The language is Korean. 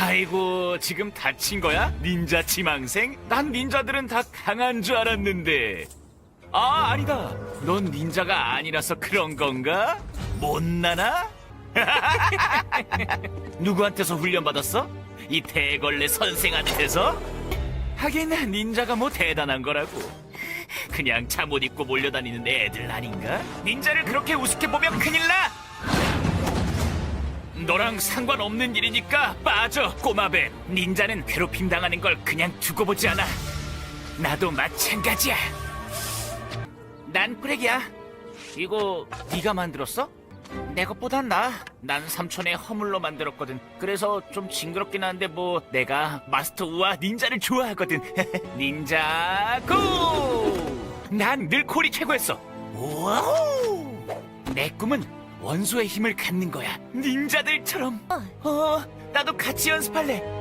아이고 지금 다친 거야? 닌자 지망생? 난 닌자들은 다 강한 줄 알았는데 아 아니다 넌 닌자가 아니라서 그런 건가? 못나나? 누구한테서 훈련받았어? 이 대걸레 선생한테서? 하긴 닌자가 뭐 대단한 거라고 그냥 잠옷 입고 몰려다니는 애들 아닌가? 닌자를 그렇게 우습게 보면 큰일 나! 너랑 상관없는 일이니까 빠져 꼬마뱀 닌자는 괴롭힘 당하는 걸 그냥 두고 보지 않아. 나도 마찬가지야. 난 프렉이야. 이거 네가 만들었어? 내 것보단 나아 난 삼촌의 허물로 만들었거든. 그래서 좀 징그럽긴 한데 뭐 내가 마스터 우와 닌자를 좋아하거든. 닌자 고! 난 늘 콜이 최고였어. 와우! 내 꿈은 원소의 힘을 갖는 거야. 닌자들처럼. 어 나도 같이 연습할래